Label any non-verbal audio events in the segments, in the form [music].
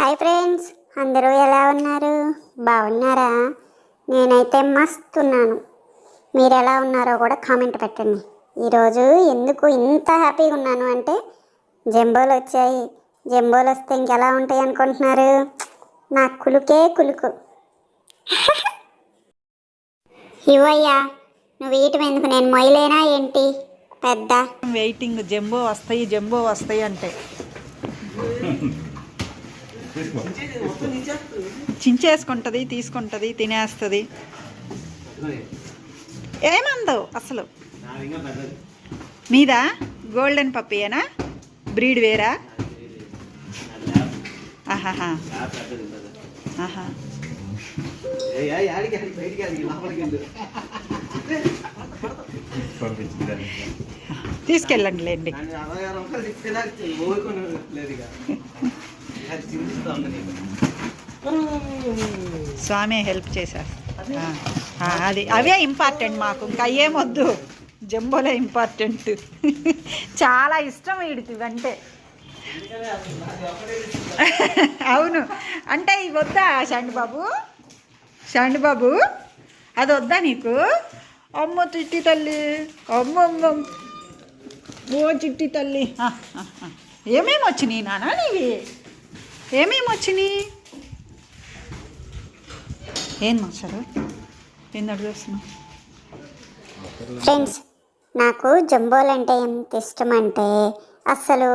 Hi friends అందరూ ఎలా ఉన్నారు? బాగున్నారా? నేనైతే మస్తు ఉన్నాను. మీరు ఎలా ఉన్నారో కూడా కామెంట్ పెట్టండి. ఈరోజు ఎందుకు ఇంత హ్యాపీగా ఉన్నాను అంటే జంబోలు వచ్చాయి. జంబోలు వస్తే ఇంకెలా ఉంటాయి అనుకుంటున్నారు? నా కులుకే కులుకు. [laughs] ఇవ్వయ్యా నువ్వు వీటి ఎందుకు? నేను మొయ్యలేనా ఏంటి? పెద్ద. వెయిటింగ్ జంబో వస్తాయి జంబో వస్తాయి అంటే. చించేసుకుంటుంది తీసుకుంటుంది తినేస్తుంది. ఏమందవు అసలు? మీదా? గోల్డెన్ పప్పీయేనా బ్రీడ్ వేరా? ఆహాహా. ఆహా. తీసుకెళ్ళండి లేండి. స్వామి హెల్ప్ చేశారు. అది? అవే ఇంపార్టెంట్ మాకు. ఇంకా ఏమొద్దు జంబోలే ఇంపార్టెంట్ చాలా ఇష్టం వీడికి ఇవంటే. అవును. అంటే ఇవి వద్దా షండి బాబు? షండి బాబు అది వద్దా నీకు? అమ్మ చిట్టి తల్లి. అమ్మ అమ్మ. ఓ చిట్టి తల్లి. ఏమేమి వచ్చినాయి నాన్న నీవి? ఏమేమి వచ్చినాయి? ఏం మాస్టారు ఏంది అడుగుతున్నావు? ఫ్రెండ్స్ నాకు జంబోలు అంటే ఎంత ఇష్టం అంటే అసలు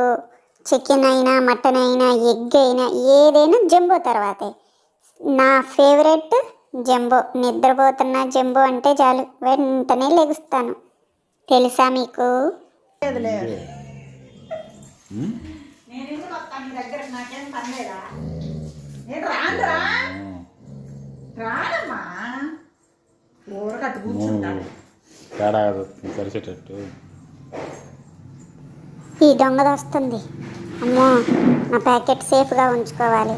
చికెన్ అయినా మటన్ అయినా ఎగ్ అయినా ఏదైనా జంబో తర్వాతే. నా ఫేవరెట్ జంబో నిద్రపోతున్న జంబో అంటే చాలు. వెంటనే లెగుస్తాను. తెలుసా మీకు లేదు లేదు నేను ఎందుకు వస్తాను నీ దగ్గర నాకేం పని లేదా? నేను రానురా రానమ్మా. ఊరకట్టు కూర్చుంటాను తేడా కలిసేటట్టు ఈ దొంగది వస్తుంది అమ్మో నా ప్యాకెట్ సేఫ్గా ఉంచుకోవాలి.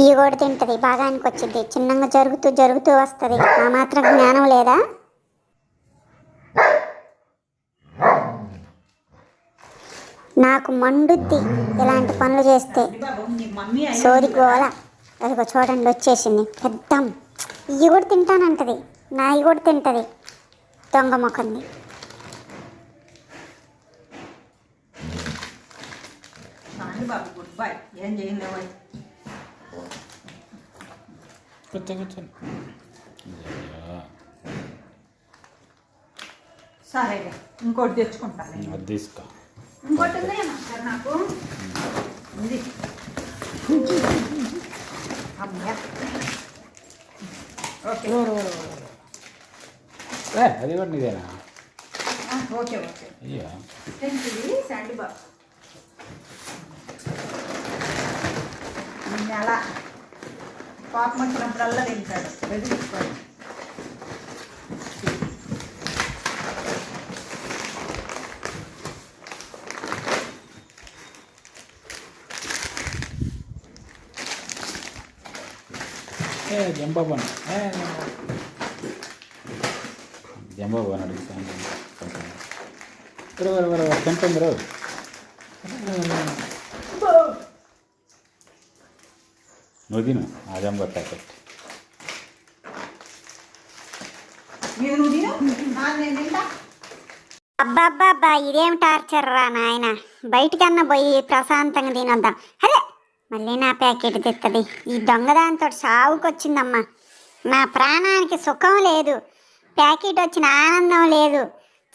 ఇవి కూడా తింటుంది బాగానికి వచ్చింది. చిన్నగా జరుగుతూ జరుగుతూ వస్తుంది. ఆ మాత్రం జ్ఞానం లేదా? నాకు మండుద్ది ఇలాంటి పనులు చేస్తే. సోది గోల అదిగో చూడండి వచ్చేసింది. పెద్దం. ఇవి కూడా తింటానంటది. నాయి కూడా తింటది. దొంగ కూర్చోండి సరే ఇంకోటి తెచ్చుకుంటాను తీసుకో. ఇంకోటి ఉంది సార్ నాకు ఉంది అమ్మయ్య ఓకే ఏ అది కూడా నీదేనా ఆ, ఓకే ఓకే అయ్యో ఇది శాండీ బాబు ఈ నెల పాపం వచ్చినప్పుడల్లా తింటాడు బెదిరిస్తాడు జంబాబన్. అడుగుతాను. వర వర రావు నువ్వు తిను ఆ జంబా ప్యాకెట్. అబ్బాబ్బాబ్బా ఇదేం టార్చర్ రా నాయన? బయటికన్నా పోయి ప్రశాంతంగా తినొద్దాం. అదే మళ్ళీ నా ప్యాకెట్ తెత్తది. ఈ దొంగదాంతో సావుకొచ్చిందమ్మా. నా ప్రాణానికి సుఖం లేదు. ప్యాకెట్ వచ్చిన ఆనందం లేదు.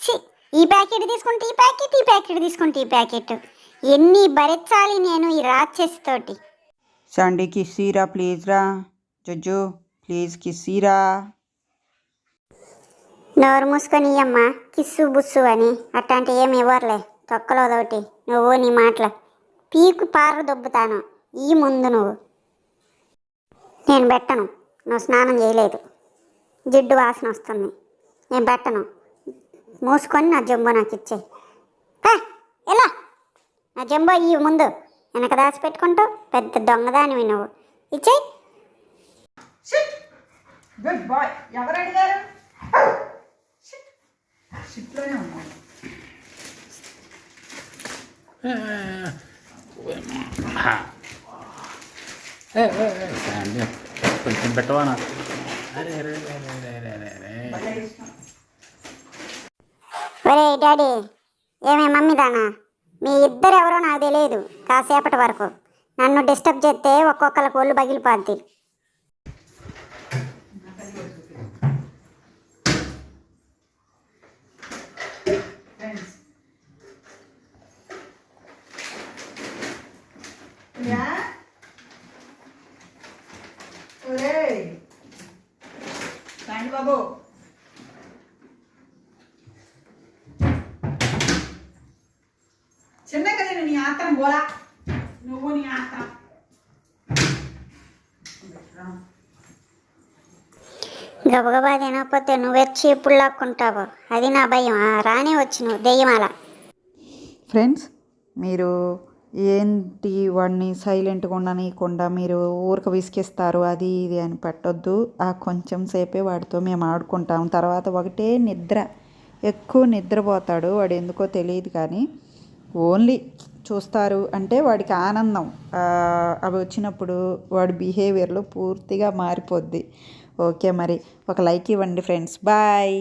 ఛీ! ఈ ప్యాకెట్ తీసుకుంటే ఈ ప్యాకెట్ ఈ ప్యాకెట్ తీసుకుంటే ఈ ప్యాకెట్. ఎన్ని భరించాలి నేను ఈ రాక్షసితోటి. సండే కిస్సీరా ప్లీజ్ రా. జజ్జు ప్లీజ్ కిస్సీరా. నోరు మూసుకొని అమ్మా కిస్సు బుస్సు అని. అట్లాంటి ఏమి ఇవ్వర్లే. తొక్కలో ఒకటి. నువ్వు నీ మాటల. పీకు పార దొబ్బుతాను. ఈ ముందు నువ్వు నేను పెట్టను నువ్వు స్నానం చేయలేదు జిడ్డు వాసన వస్తుంది నేను పెట్టను మూసుకొని నా జంబో నాకు ఇచ్చేయి ఎలా నా జంబో ఇవి ముందు వెనక దాచి పెట్టుకుంటావు పెద్ద దొంగదానివి నువ్వు ఇచ్చేయి గుడ్ బాయ్ ఎవరు అడిగారు షిప్లోనే ఉన్నాను కొంచెం పెట్టవా నాకు? అరే అరే అరే అరే అరే అరే అరే. ఒరే డాడీ ఏమే మమ్మీ దానా? మీ ఇద్దరు ఎవరో నాకు తెలియదు కాసేపటి వరకు. నన్ను డిస్టర్బ్ చేస్తే ఒక్కొక్కరికి ఒళ్ళు పగిలిపోద్ది రాండి బాబు. చిన్నగా నేను నీ ఆత్రం పోలా? నువ్వు నీ ఆత్రం. గబగబా తినకపోతే నువ్వే చీపులు లాక్కుంటావు. అది నా భయం. ఆ, రాని వచ్చి నువ్వు దెయ్యమాల. ఫ్రెండ్స్ మీరు ఏంటి వాడిని సైలెంట్గా ఉండనీయకుండా మీరు ఊరికి విసిగిస్తారు అది ఇది అని పెట్టొద్దు. ఆ కొంచెం సేపే వాడితో మేము ఆడుకుంటాం. తర్వాత ఒకటే నిద్ర. ఎక్కువ నిద్రపోతాడు వాడు ఎందుకో తెలియదు కానీ ఓన్లీ చూస్తారు అంటే వాడికి ఆనందం. అవి వచ్చినప్పుడు వాడి బిహేవియర్లో పూర్తిగా మారిపోద్ది. ఓకే మరి ఒక లైక్ ఇవ్వండి ఫ్రెండ్స్ బాయ్